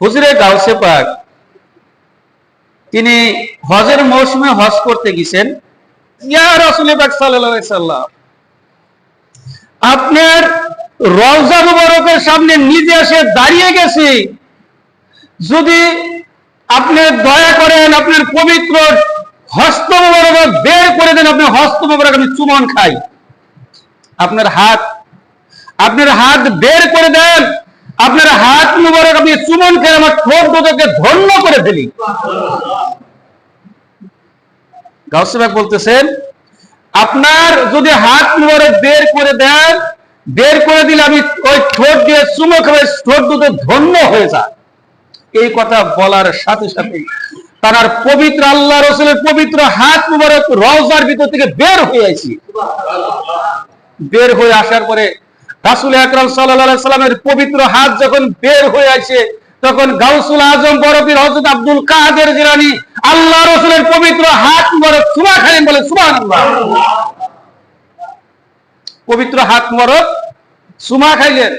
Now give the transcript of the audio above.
হুজুরে গাউসে পাক, তিনি হজের মৌসুমে হজ করতে গেছেন। আপনার রওজা মুবারকের সামনে নিজে এসে দাঁড়িয়ে গেছি। যদি আপনি দয়া করেন, আপনার পবিত্র হস্ত মুবারক বের করে দেন, আপনার হস্ত মুবারক আমি চুমন খাই। আপনার হাত আপনার হাত বের করে দেন, আপনার হাত মুবারক আপনি চুমন খেয়ে আমার ঠোঁট দুটোকে ধন্য করে ফেলি বলতেছেন, আপনার যদি হাত মুবারক বের করে দেন, বের করে দিলে আমি ওই ঠোঁট দিয়ে চুমো খাবে ঠোঁট দুটো ধন্য হয়ে যায়। এই কথা বলার সাথে সাথে তার পবিত্র আল্লাহ রসুলের পবিত্র হাত মুবারক রওজার ভিতর থেকে বের হয়ে আইছি। বের হয়ে আসার পরে রাসুল আকরাম সাল্লাহ সাল্লামের পবিত্র হাত যখন বের হয়ে আসে তখন গাউসুল আজম বরফির হজরত আব্দুল কাদের জিরানি আল্লাহ রসুলের পবিত্র হাত মরক সুমা খালেন বলে সুমা পবিত্র হাত মরক সুমা খাইলেন।